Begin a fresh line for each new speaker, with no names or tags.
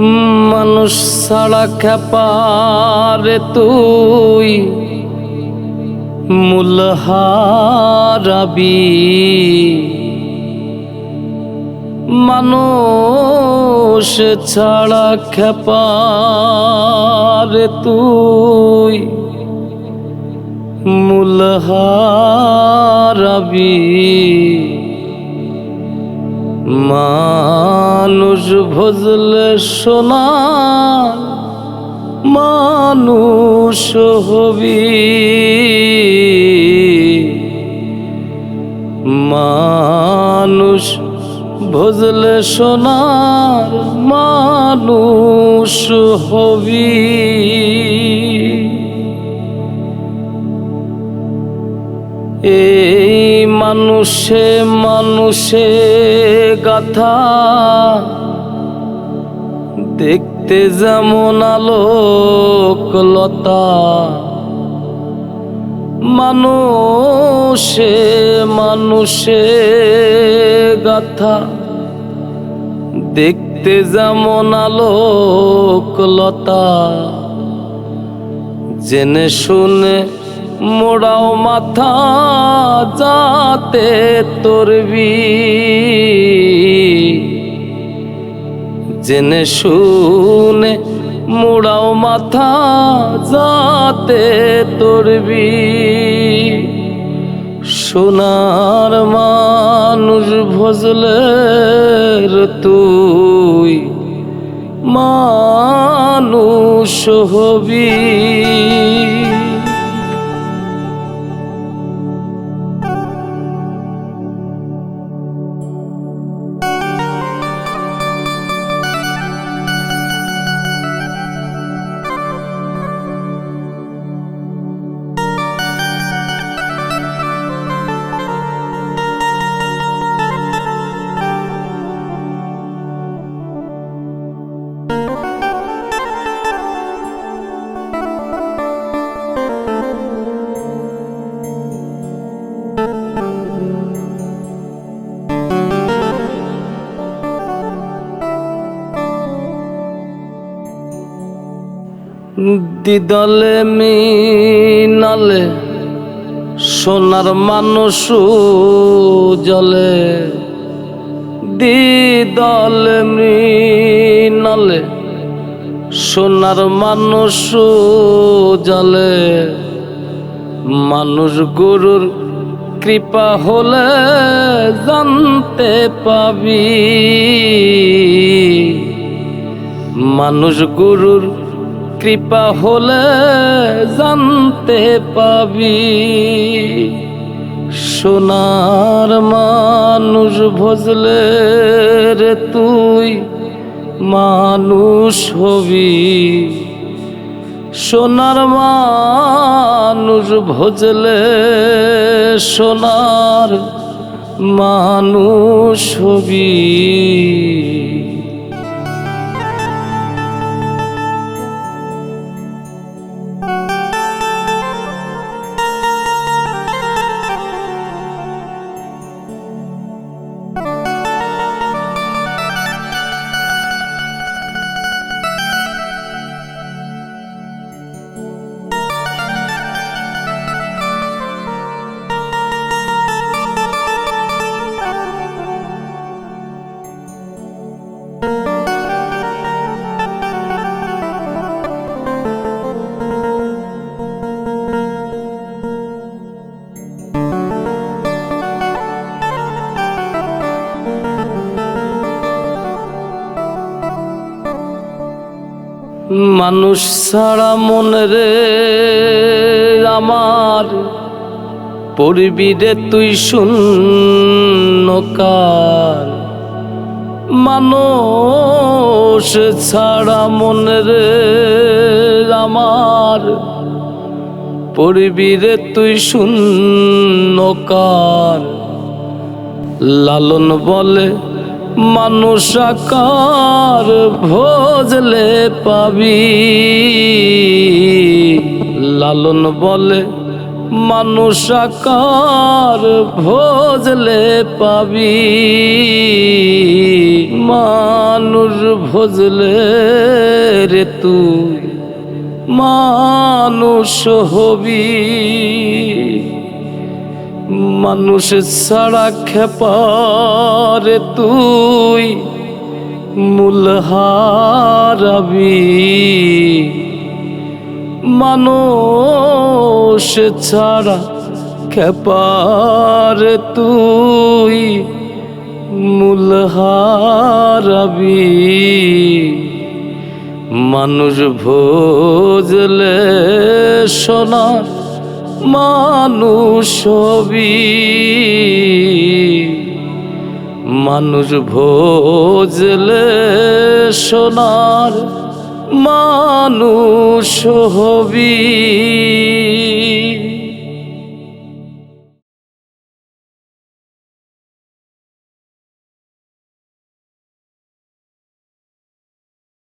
মানুষ ছাড়া খেপারে তুই মূল হারাবি। মানুষ ছাড়া খেপারে তুই মূল হারাবি। মানুষ ভজলে সোনা মানুষ হবি। মানুষ ভজলে সোনার মানুষ হবি। মানুষে মানুষে গাথা। দেখতে যেমন আলোকলতা। মানুষে মানুষে গাথা। দেখতে যেমন আলোকলতা। জেনে শুনে মোড়াও মাথা যাতে তোরবি জেনে শুনে মোড়াও মাথা যাতে তোরবি সোনার মানুষ ভজলের তুই মানুষ হবি। দিদলে মিনালে, সোনার মানুষ জলে দিদলে মৃণালে সোনার মানুষ জলে মানুষ গুরুর কৃপা হলে জানতে পাবি। মানুষ গুরুর কৃপা হলে জানতে পাবি। সোনার মানুষ ভজলে রে তুই মানুষ হবি। সোনার মানুষ ভজলে সোনার মানুষ হবি। মানুষ ছাড়া মনে রে আমার। পড়বি রে তুই শূন্যকার মানুষ ছাড়া মনে রে আমার। পড়বি রে তুই শূন্যকার লালন বলে মানুষ আকার ভোজলে পাবি। লালন বলে মানুষ ভোজলে পাবি। মানুষ ভোজলে রে তুই মানুষ হবি। মানুষ ছাড়া খেপারে তুই মূল হারাবি মানুষ ছাড়া খেপারে তুই মূল হারাবি মানুষ ভোজলে সোনার মানুষ হবি মানুষ ভোজলে সোনার মানুষ হবি